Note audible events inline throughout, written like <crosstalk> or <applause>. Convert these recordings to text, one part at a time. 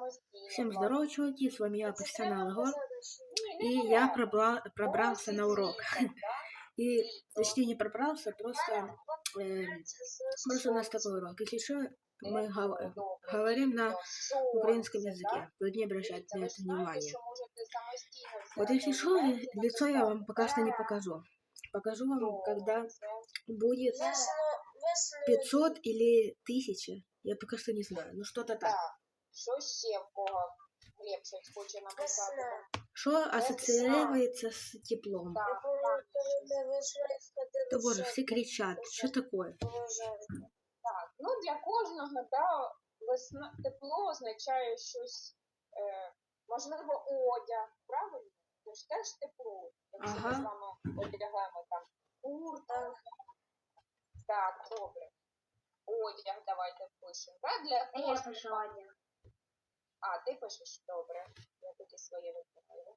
самостійно. Всем класно. здорово, чуваки, с вами я, Це профессионал треба Егор, казати, що Ні, и не я треба. пробра- пробрался на урок. Ось і світ, <laughs> да? И, точнее, не пробрался, просто, э, просто у нас такой урок. Если что, мы гов- Добре. говорим на Сонце, украинском да? языке, тут не обращайте Дивіться, на ви это ж знаєте, внимание. що можете самостійно Вот взяти если что, уроки, лицо я вам пока что не написати. покажу. Покажу вам, когда Сонце. будет Весело, весело. 500 или 1000. Я пока что не знаю, ну что-то так. Що ще в кого Глеб щось хоче написати? Что ассоциируется с теплом? Так, боже, ще все кричат, что такое? так. Ну, для кожного, да, весна, тепло означає щось, е, можливо, одяг, правильно? Це ж теж тепло. Якщо ми з вами одягаємо там куртку. Так, добре. Одяг давайте впишемо. Да? Для кожного. А, ти пишеш? Добре. Я тоді своє виписую.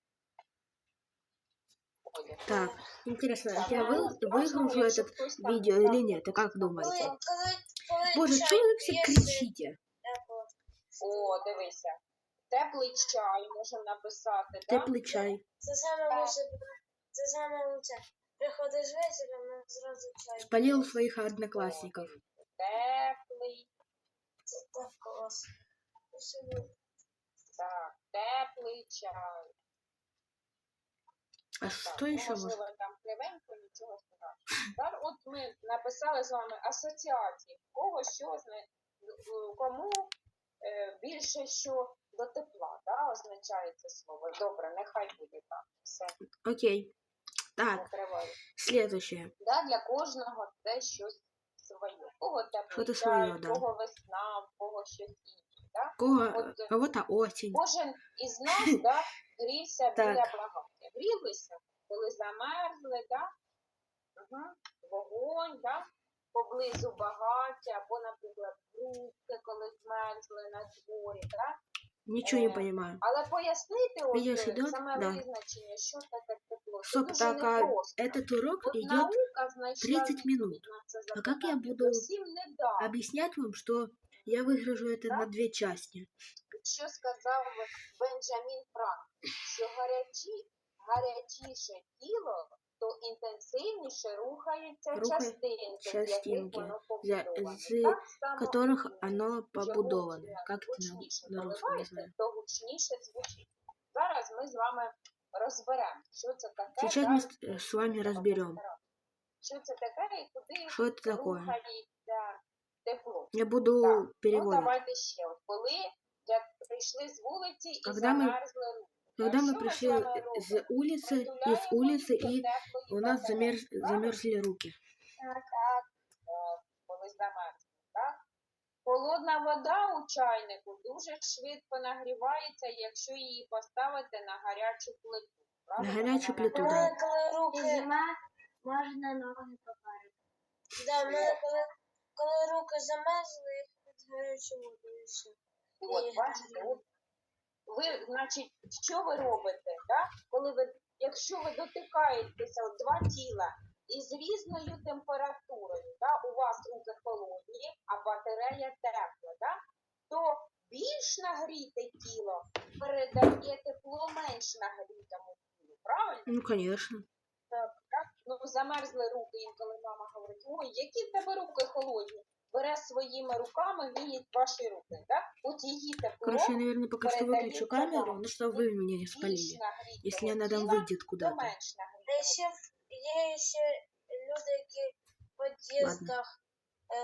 Одяг. Так, интересно, Так, я вы, ну, выгружу можливо, якщо этот хтось там- видео там- или нет? А как Коли, думаете? коли, коли Боже, чай что вы все є, кричите? тепло. О, дивися. Теплий чай можемо написати, так? Теплый чай. Це саме лучше, це саме лучше. Приходиш вечором, і зразу чай. Спалил своих одноклассников. Теплий, Це так класно. Так, теплий чай. А Так, что ну, еще можливо, там кривенько, нічого страшного. Так, от ми написали з вами асоціації. Кого що кому е, більше що до тепла, да, означає це слово. Добре, нехай буде так. Все, Окей. Так, следующее. Да, для кожного це щось своє. Кого своє, в да. кого весна, кого щось інше. Да? Кого, Вот, э, кого-то осень. Кожен із нас <laughs> да, грівся Так. біля багаття. Грілися, коли замерзли, да? угу. вогонь, да? поблизу багаття, або, наприклад, грудки, коли змерзли на дворі. Да? Ничего не э, понимаю. Але пояснити от, Видео е, идет? саме Да. визначення, що таке тепло, це Стоп, дуже так, а непросто. этот урок От идет наука знайшла 30 відповідь минут. на це А как я запитання. буду Усім не дав. объяснять вам, что я выгружу это на две части? що сказав Бенджамін Франк, що гарячі, гарячіше тіло, то інтенсивніше рухаються Рухає- частинки, з яких частинки, воно за- побудоване. з Так само которых і оно чого побудовано. Как это гучніше на, на русском наливається, называется? то гучніше звучить. Зараз ми з вами розберемо, що це таке. Сейчас да, мы с, э, с вами разберем, Що це таке і куди что это такое. рухається тепло. Я буду Так, Ну, переводить. давайте ще. От коли як прийшли з вулиці і Когда мы- замерзли руки. Когда Що мы ми пришли з вами э, робимо? с улицы, из Притуляємось улицы, до и теплої у нас батареї, замерз, правильно? замерзли руки. Так, так. Е, Коли замерзли, так? Холодна вода у чайнику дуже швидко нагрівається, якщо її поставити на гарячу плиту. На правильно? гарячу Вона плиту, нагріє. Коли, коли руки, Можна ноги попарити. коли, руки замерзли, їх під гарячу воду і все. От, бачите, от ви, значить, що ви робите, да? коли ви, якщо ви дотикаєтеся от два тіла із різною температурою, да? у вас руки холодні, а батарея тепла, да? то більш нагріте тіло передає тепло менш нагрітому тілу, правильно? Ну, конечно Так, так? Ну, замерзли руки, інколи мама говорить, ой, які в тебе руки холодні. Бере своїми руками, віють ваші руки, так? От її тепло Короче, я, наверное, пока что передаю выключу канал. камеру, ну, чтобы вы меня не більш спалили. нагрітого Если она там тіла выйдет до куда-то. менш А нагрітого. ще є ще люди, які в під'їздах е,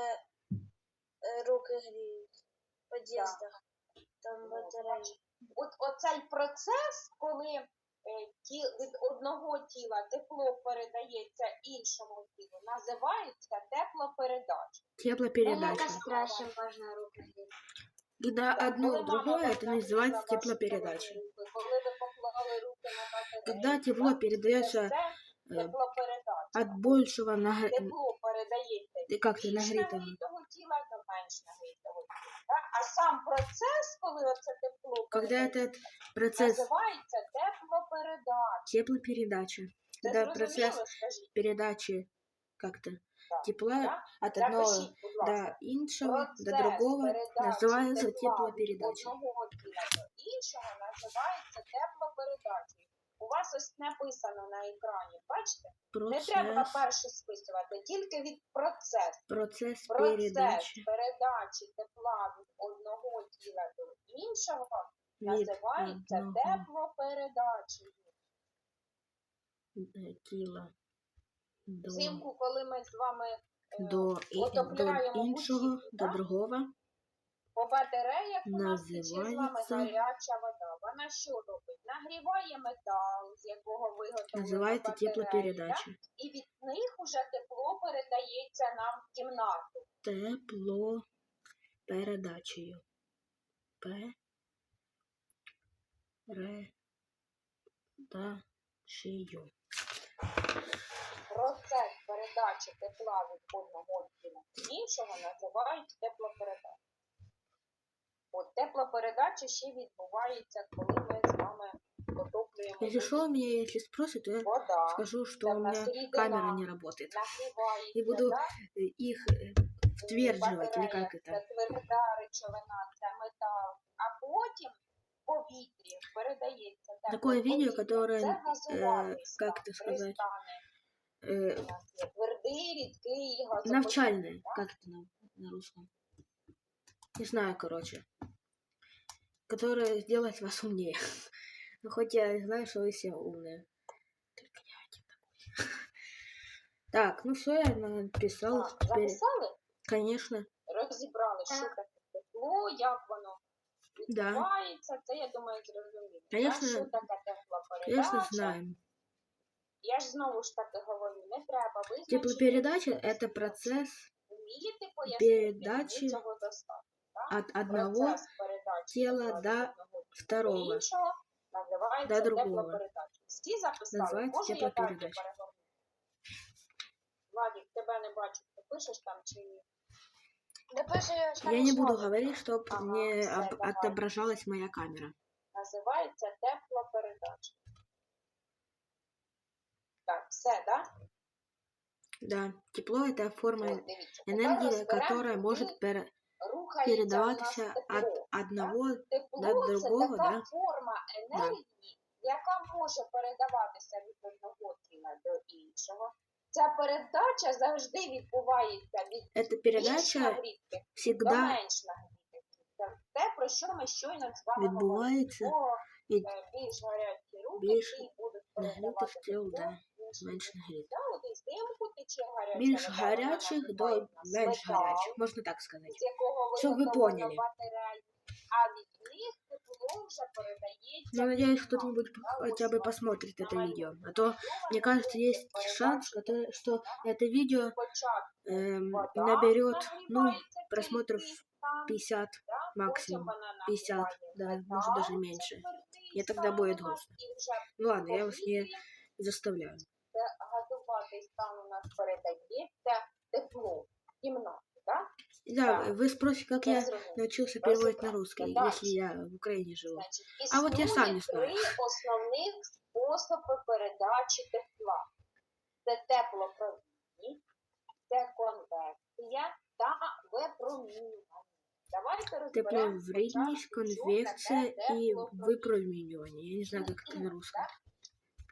е, руки гріють. В під'їздах. Там Ну, батареї. От оцей процес, коли е, ті, від одного тіла тепло передається іншому тілу, називається теплопередача. Теплопередача. краще можна руки гріти. Когда Так, одно коли мама другое, вам это нагріла называется ваші теплопередача. руки, Коли ви поклали руки на батарею, Когда тепло так, передается це э, теплопередача. от большего на Тепло передається как-то більш нагретого. нагрітого тіла до менш нагрітого тіла. так? А сам процес, коли оце тепло Когда передається, этот процесс називається теплопередача. теплопередача, Це процесс скажіть? передачи как-то Так, тепла так? от одного ласка. до іншого, до другого називається теплопередача. Іншого називається теплопередачею. У вас ось написано на екрані, бачите? Не треба перше списувати, тільки від процесу. процес Процес передачі передачі тепла від одного тіла до іншого від називається одного теплопередачею. Е, тіла до, Взимку, коли ми з вами е, до, і- до іншого, будівлю, до другого по батареях у нас тече з вами гаряча вода. Вона що робить? Нагріває метал, з якого виготовлена називається теплопередача. і від них уже тепло передається нам в кімнату. Тепло передачею. Передачею. Процес передачі тепла від одного тіла до іншого називають теплопередача. От теплопередача ще відбувається, коли ми з вами отоплюємо Если что, меня если спросят, то я вода, скажу, что там у на меня середина. камера не работает. нагрівається, И буду да? э, их э, втвердживать, или батарея, как это? Це тверда речовина, це метал. А потім в повітрі передається тепло Такое видео, повітря. которое, Це э, газуватий как стан, это сказать, пристане. э, У нас є твердий, рідкий, газоподібний. навчальное, да? как это на, на русском? Не знаю, короче. Которое сделает вас умнее. <laughs> Ну, хоть я и знаю, что вы все умные. Только не один такой. <laughs> Так, ну все, я написал. Так, Теперь, записали? конечно, Розібрали, що таке тепло, як воно да. відбувається. Це, я думаю, зрозуміло. да? Конечно, Що таке теплопередача? Конечно, знаем. Я ж знову ж таки говорю, не треба визначити. Теплопередача – это процесс Вмієте пояснити, передачі мені цього достатньо. от одного Процес передачі тіла тепла до від одного тіла второго. до іншого називається До другого. теплопередача. Всі записали? Називається Може, я далі теплопередача. перегорну? Владик, тебе не бачу, ти пишеш там чи ні? Напишу я ж Я не буду написала. говорить, чтобы Ага, не всё, об- давай. отображалась моя камера. Називається теплопередача. Так, все, так? Да, тепло – это форма Ось, дивіться. Тепер энергии, розберемо, которая куди может пере- рухається у передаваться нас от тепло. одного Тепло до це другого, така да? форма енергії, яка може передаватися від одного тіла до іншого. Ця передача завжди відбувається від Эта більш передача нагрітких до всегда менш нагрітких. Це те, про що ми щойно з вами говорили. відбувається Бо від е, більш гарячі руки більш ті будуть нагрітих передавати тіл до менш нагрітих. Да, от і взимку тече гаряча Більш вода, вона гарячих до менш гарячих, можно так сказать. з якого Щоб ви поняли. батарею, а від них тепло вже передається. Я в надеюсь, кімнату. кто-нибудь Да, хотя ось бы вам посмотрит это намальовано. видео. А то, мне кажется, есть шанс, который, что это видео Спочатку эм, вода наберет, ну, нагрівається просмотров через стан, 50. да, максимум потім вона 50, нагріває да, метал, может даже це меньше. твердий Мне тогда стан будет у нас, грустно. І вже Ну ладно, я вас не повітрі заставляю. це газуватий стан у нас передається тепло в кімнату, так? Да, Так. вы спросите, как Це я зрозуміло. научился переводить на Разобрался. русский, Дальше. если я в Украине живу. Значить, А от я існує сам не знаю. три основних способи передачі тепла. Це теплопровідність, це конвекція та випромінювання. Давайте розберемо Тепловредность, спочатку, що конвекция таке и теплопровідність. выпроминивание. Я не знаю, как это на русском.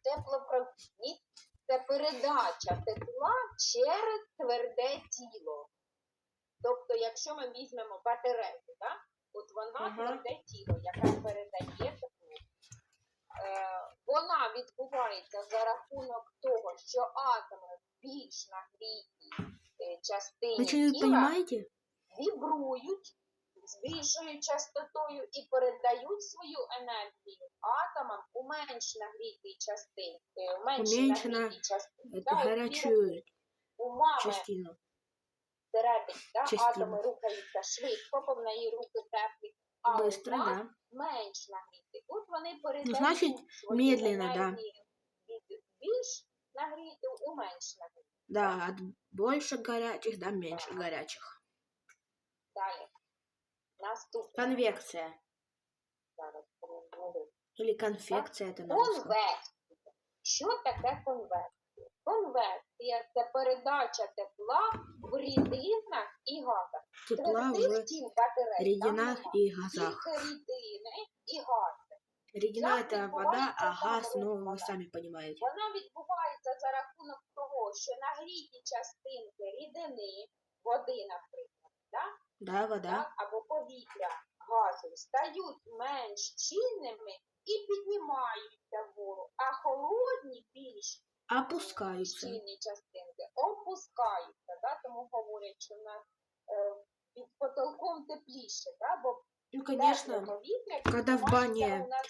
Теплопровідність це передача тепла через тверде тіло. Тобто, якщо ми візьмемо батарею, да? от вона Ага. тверде тіло, яке передає тепло. Е, вона відбувається за рахунок того, що атоми в більш нагрітій е, частині тіла понимаете? вібрують з більшою частотою і передають свою енергію атомам у менш нагрітій частині. е, У менш нагрітій частині. Да, у мами частину. всередині да, частину. атоми рухаються швидко, бо в неї руки теплі, а Быстро, у вас да. менш нагріті. От вони передають значить, свою медленно, да. енергію від більш нагріту у менш нагріту. Да, от больше горячих до меньше горячих. Далі. Наступне. Конвекция. Зараз перегляну. Или конфекция это на русском. Конвекція. Що таке конвекція? Конвекція це передача тепла в рідинах і газах. Тепла в рідинах и газах. Тільки рідини і гази. Рідина это вода, а газ, ну, вода? сами понимаете. Вона відбувається за рахунок того, що нагріті частинки рідини, води, наприклад, да? Да, вода. так, або повітря, газу стають менш щільними і піднімаються вгору, а холодні більш Опускаются. щільні частинки опускаються. Да? Тому говорять, що в нас е, під потолком тепліше, да? бо Ну, конечно. повітря Когда в бане- у нас.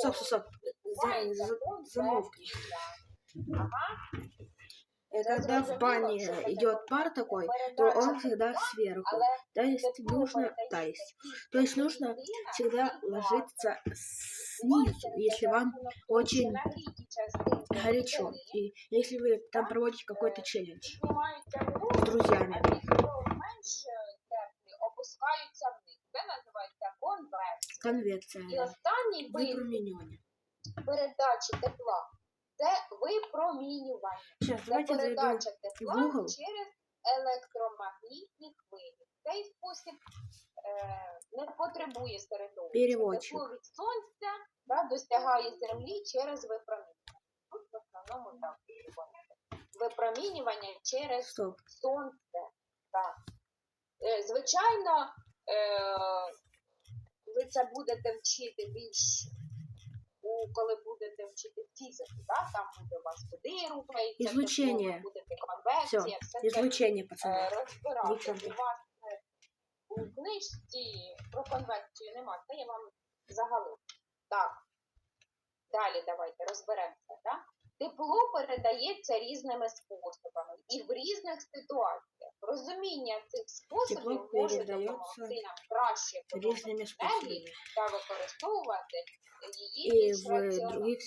Стоп, стоп, стоп. За- Відбувається за- конвекція. замолкни. Ага. Э, Когда в зрозуміло, бане що таке идет пар такой, то передача он всегда тепла, сверху. але То есть тепло нужно, передається то есть, тільки то есть в нужно рідинах всегда і газах. ложиться снизу, если вам очень горячо. И если вы там проводите какой-то челлендж с друзьями. менш теплі опускаються вниз. Це називається конвекція. І Конвекция. останній вид Выпроминивание. передачі тепла це випромінювання. Це передача тепла через електромагнітні хвилі. Цей спосіб е, не потребує середовища. Тепло від сонця да, досягає землі через випромінювання. Тут в основному так. Випромінювання через Стоп. сонце. Так. Е, звичайно, е, ви це будете вчити більш коли будете вчити фізику, да? там буде у вас куди рухається, Излучення. будете конвекція, Все, все це излучение, е, розбирати. У вас е, у книжці про конвекцію нема, це я вам загалом. Так. Далі давайте розберемося. Да? Тепло передається різними способами і в різних ситуаціях. Розуміння цих способів Тепло може допомогти нам краще Різними енергію та використовувати її більш в других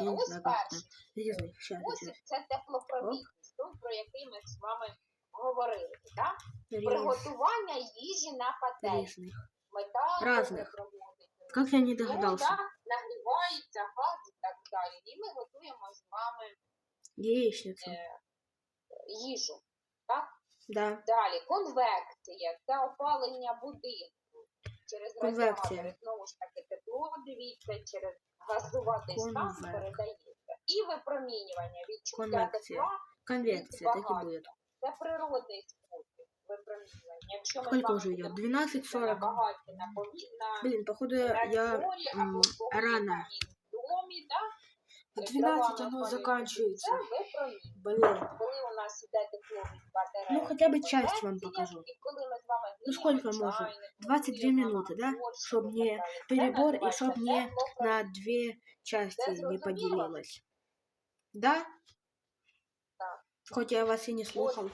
не ось перший спосіб це теплопровідність, про який ми з вами говорили. Так? Приготування їжі на пательні. Різних. Мета проводиться. Как я не Ну, да, нагрівається газ і так далі. І ми готуємо з вами Яичница. е, їжу. Так? Да. Далі конвекція це опалення будинку через Конвекція. радіатори. Знову ж таки, тепло дивіться, через газуватий стан Конвек. передається. І випромінювання відчуття Конвекція. тепла Конвекция, так и будет. це природний спосіб випромінювання. Якщо ми з Сколько вами уже идет? будемо 12.40. багаті на Блин, походу на я дворі м, або в рано. в домі, да? В Е, 12 дровами оно заканчивается. Блин. Ну, хотя бы часть вам покажу. Ну, сколько можно? готуємо 22 минуты, да? борщ Чтоб не перебор и називається чтоб не на две части не поделилось. Да? Хоть я вас и не слухал. Е,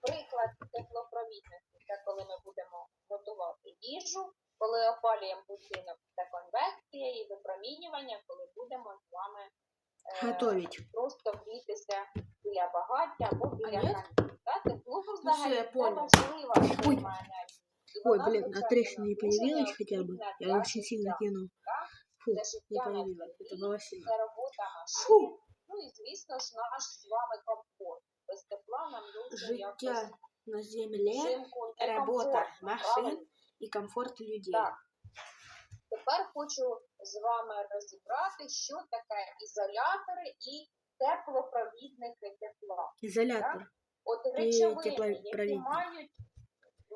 Приклад теплопровідності це коли ми будемо готувати їжу, коли опалюємо будинок, це конвекція і випромінювання, коли будемо з вами Готовить. просто грітися біля багаття або біля ні? каміння. Та тепло всё, взагалі я це понял. важлива Ой. форма енергії. І Ой, вона, блин, а звичайно, трещина не дуже появилась хотя бы? необхідна Я для очень сильно життя. кинул. Так? Фу, Для не життя на появилась. землі. Это было сильно. Це робота машин. Фу, Ну і звісно ж наш з вами комфорт. Без тепла нам дуже якось життя на земле, взимку работа некомфортно, машин правильно? и комфорт людей. Так. Тепер хочу з вами розібрати, що таке ізолятори і теплопровідники тепла. Изолятор. От речовини, які мають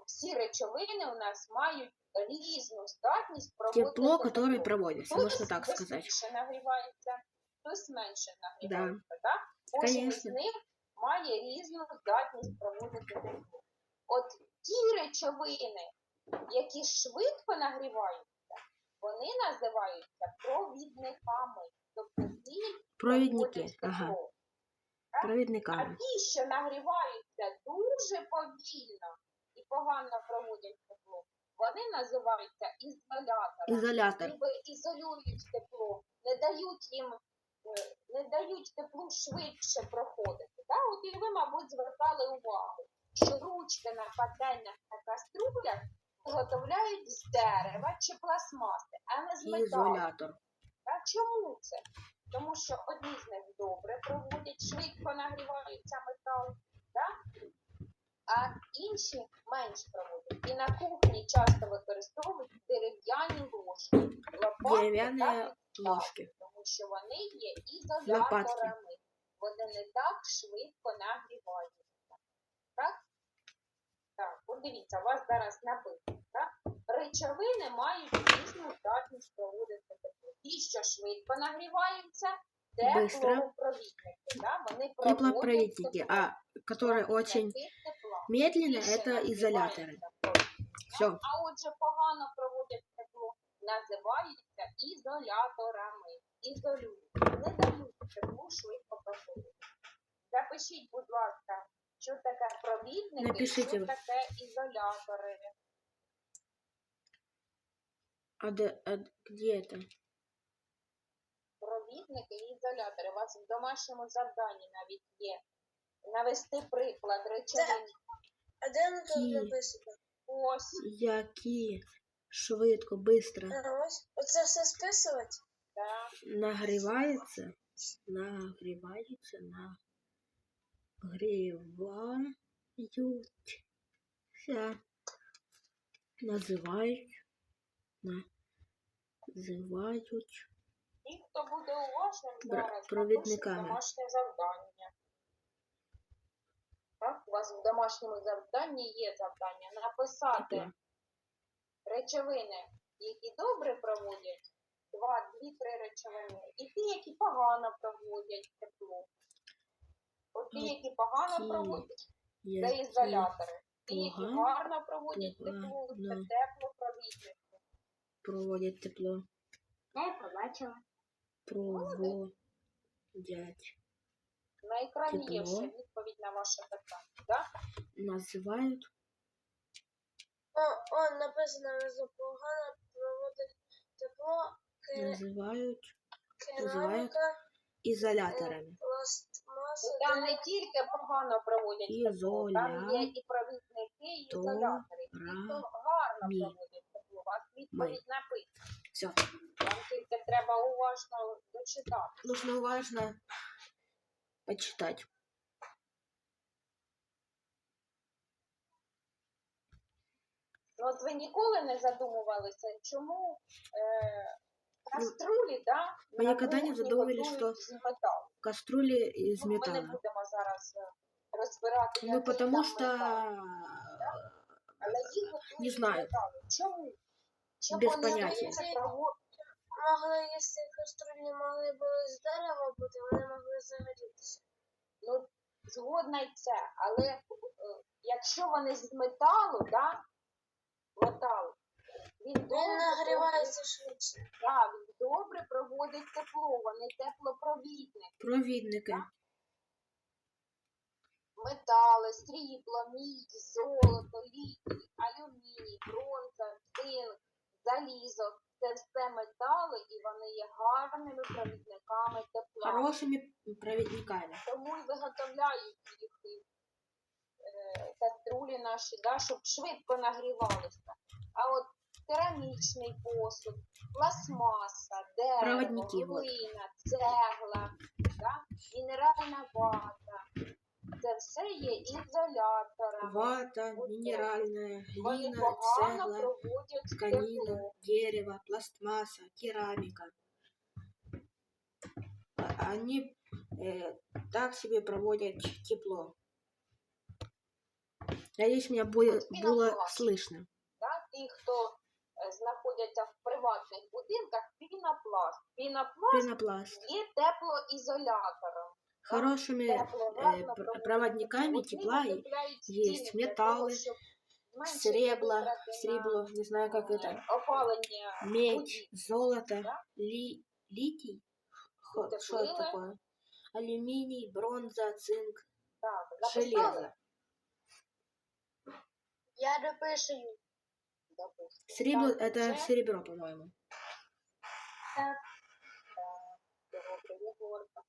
всі речовини у нас мають різну здатність проводити Тепло, проводится, Хтось можно так сказать. быстріше нагрівається, хтось менше нагрівається, так? Кожен з них має різну здатність проводити тепло. От ті речовини, які швидко нагріваються, вони називаються провідниками. Тобто ті Провідники. Ага. тепло. А ті, що нагріваються дуже повільно і погано проводять тепло, вони називаються ізоляторами. Ізолятор. Ніби ізолюють тепло, не дають їм, е, не дають теплу швидше проходити. Да? От і ви, мабуть, звертали увагу, що ручки на пательнях та каструлях виготовляють з дерева чи пластмаси, а не з металу. А чому це? тому що одні з них добре проводять, швидко нагріваються метал, да? а інші менш проводять. І на кухні часто використовують дерев'яні ложки, лопатки та ложки. тому що вони є ізоляторами. Вони не так швидко нагріваються. Так? Так, от дивіться, у вас зараз написано, так? Речовини мають різну здатність проводити тепло. Ті, що швидко нагріваються, Быстро. теплопровідники. Да? Вони проводять Теплопроводники, тепло. а которые очень Для цих тепла. медленно, Більше это изоляторы. нагріваються провідники. Все. А отже, погано проводять тепло, називаються ізоляторами. Ізолюють. Не дають теплу швидко проходити. Запишіть, будь ласка, що таке провідники, що таке ізолятори. А, де- а где это? Провідники і ізолятори. У вас в домашньому завданні навіть є. Навести приклад речовин. А де воно тут написано? Ось, Які швидко, быстро А, ось. Оце все списувати? да. нагрівається, нагрівається, нагріваються, називають, називають Ті, хто буде уважним зараз, провідниками. домашнє завдання. Так, у вас в домашньому завданні є завдання написати Тепло. речовини, які добре проводять, два, дві-три речовини, і ті, які погано проводять тепло. Ті, Які які погано проводять, це ізолятори. Ті, які гарно проводять тепло, це погано. теплопровідники. проводять тепло, Я побачила. проводять. На екрані є Тепло. ще відповідь на ваше питання. Да? Називають О, о, написано, що погано проводить тепло, називають називають ізоляторами. е, там не тільки погано проводять тепло, там є і провідники, і ізолятори. Ті, хто гарно проводять тепло, вас відповідь написана. Все. Вам тільки треба уважно дочитати. Нужно важно почитать. Ну, от ви ніколи не задумувалися, чому е, каструлі, да, на ніколи не кухні задумувались, з металу? Ну, ми не будемо зараз е, розбирати, Ну, потому там. Але їх Не знаю. Чому? Чому Без поняття. Могли, якщо каструлі могли були з дерева бути, вони могли загорітися. Ну, згодна й це, але е, якщо вони з металу, да, метал, він добре нагрівається швидше. да, він добре проводить тепло, вони теплопровідні. Провідники. Метали, срібло, мідь, золото, літій, алюміній, бронза, цинк, залізо. Це все метали і вони є гарними провідниками тепла. Хорошими провідниками. Тому і виготовляють їх е, каструлі наші, да, щоб швидко нагрівалися. А от керамічний посуд, пластмаса, дерево, Проводники, от. глина, цегла, да, мінеральна вата. Це все є ізоляторами. Вата, минеральная, Вони глина, погано цегла, проводять тканина, тепло. дерево, пластмасса, керамика. А- Они э, так себе проводят тепло. Надеюсь, меня будет, Вот было пенопласт. слышно. Да? Ті, хто е, знаходяться в приватних будинках, пінопласт. Пінопласт Пенопласт. є теплоізолятором. Хорошими Тепло, э, гарно пр- проводить проводниками тепло. тепла Вони и утепляють есть стіни для того, металли, щоб зменшити сребла, витрати на, сребло, не знаю как это, е, опалення медь, будівель. золото, да? ли, литий, Хо- Утеплили. что это такое? Алюминий, бронза, цинк, Так, записали? железо. Я допишу. Допустим. Сребло, Так, это вже серебро, по-моему. Добре, Єгорка.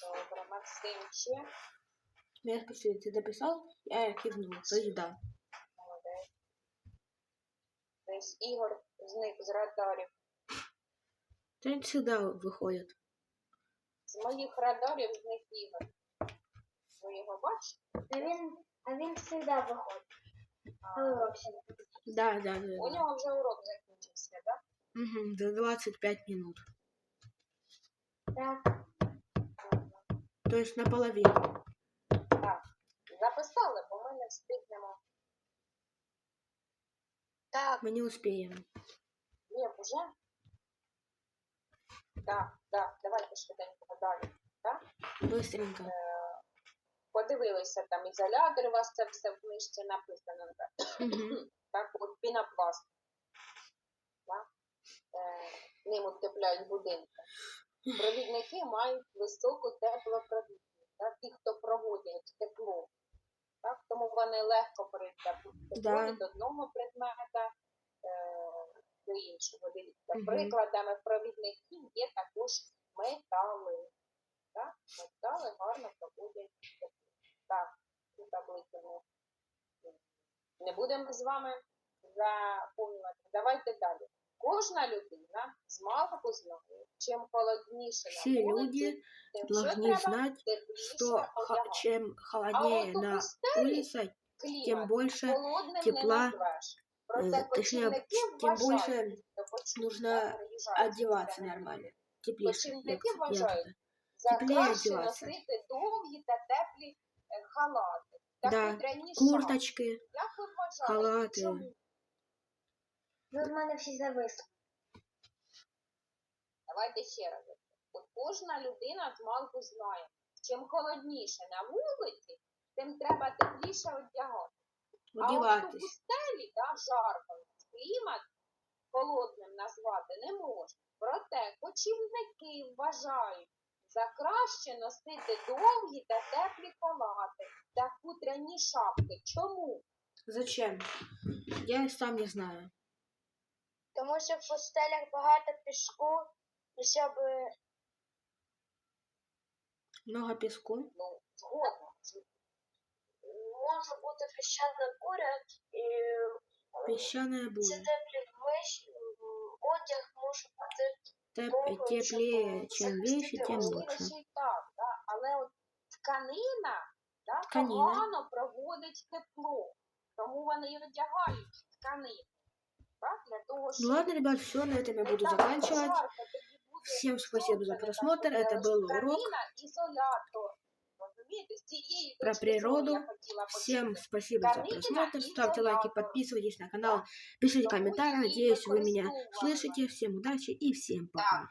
Добре, Максим ще. Я спросила, ты дописал? Я кивнул, то есть да. Молодець. Десь Ігор зник з радарів. Да они всегда выходят. З моїх радарів зник Ігор. Ви його бачите? А він, а він завжди виходить. Коли урок сьогодні? Да, да, да. У да. нього вже урок закінчився, так? Мгм, за 25 минут. Так. То есть наполовину. Так. Записали, бо ми не встигнемо. Так, Мы не успеем. Ні, вже? Так, так, давайте швиденько далі. Быстренько. Подивилися там ізолятор, у вас це все в книжці написано. <coughs> так? От пінопласт. Так? Е, ним утепляють будинки. Провідники мають високу теплопровідність. Так? Ті, хто проводять тепло. Так? Тому вони легко перейдуть Да. від одного предмета е, до іншого. Дивіться, Мгм. прикладами провідників є також метали. Так? Метали гарно проводять тепло. Так, цю таблицю ми не будемо з вами заповнювати. Давайте далі. Кожна людина з малку знає, чим холодніше Все на вулиці, люди тим що должны треба знать, тепліше что ха- одягати. чем А холоднее от у на пустелі улице, клімат тем больше холодним тепла, не назвеш. Проте э, точнее, кочівники тем вважають, больше хто почув, нужно да, переїжджають з одеваться місця на нормально. Теплее. Кочівники вважають, за Теплее краще носити довгі та теплі е, халати. Да. Курточки, Як ви вважаєте, халати. чому? Ви в мене всі зависли. Давайте ще раз. От кожна людина з малку знає, чим холодніше на вулиці, тим треба тепліше одягати. А от у пустелі, да, жарко, клімат холодним назвати не можна. Проте кочівники вважають за краще носити довгі та теплі халати та хутряні шапки. Чому? Зачем? Я и сам не знаю. тому що в пустелях багато піску, і щоб Много песку. Ну, згодна. може бути піщана буря, і Песчаная ці буря. теплі вещі, одяг може бути Теп- теплее, чем вещи, тем Можливо, лучше. ще й так, да? але от тканина, да, Тканина. погано проводить тепло, тому вони і одягають тканину. Так? Для того, щоб Ну ладно, ребят, все, на этом я не буду так заканчивать. жарко тоді буде Всем спасибо за сонце, не просмотр. так Это буде, был тканина урок ізолятор. Розумієте, з цієї про точки зору природу. я хотіла Всем почути. спасибо за Тканина просмотр. Ставьте лайки, изолятор. подписывайтесь на канал, пишите Тому комментарии. її Надеюсь, вы меня використовували. слышите. Всем удачи и всем пока. Так,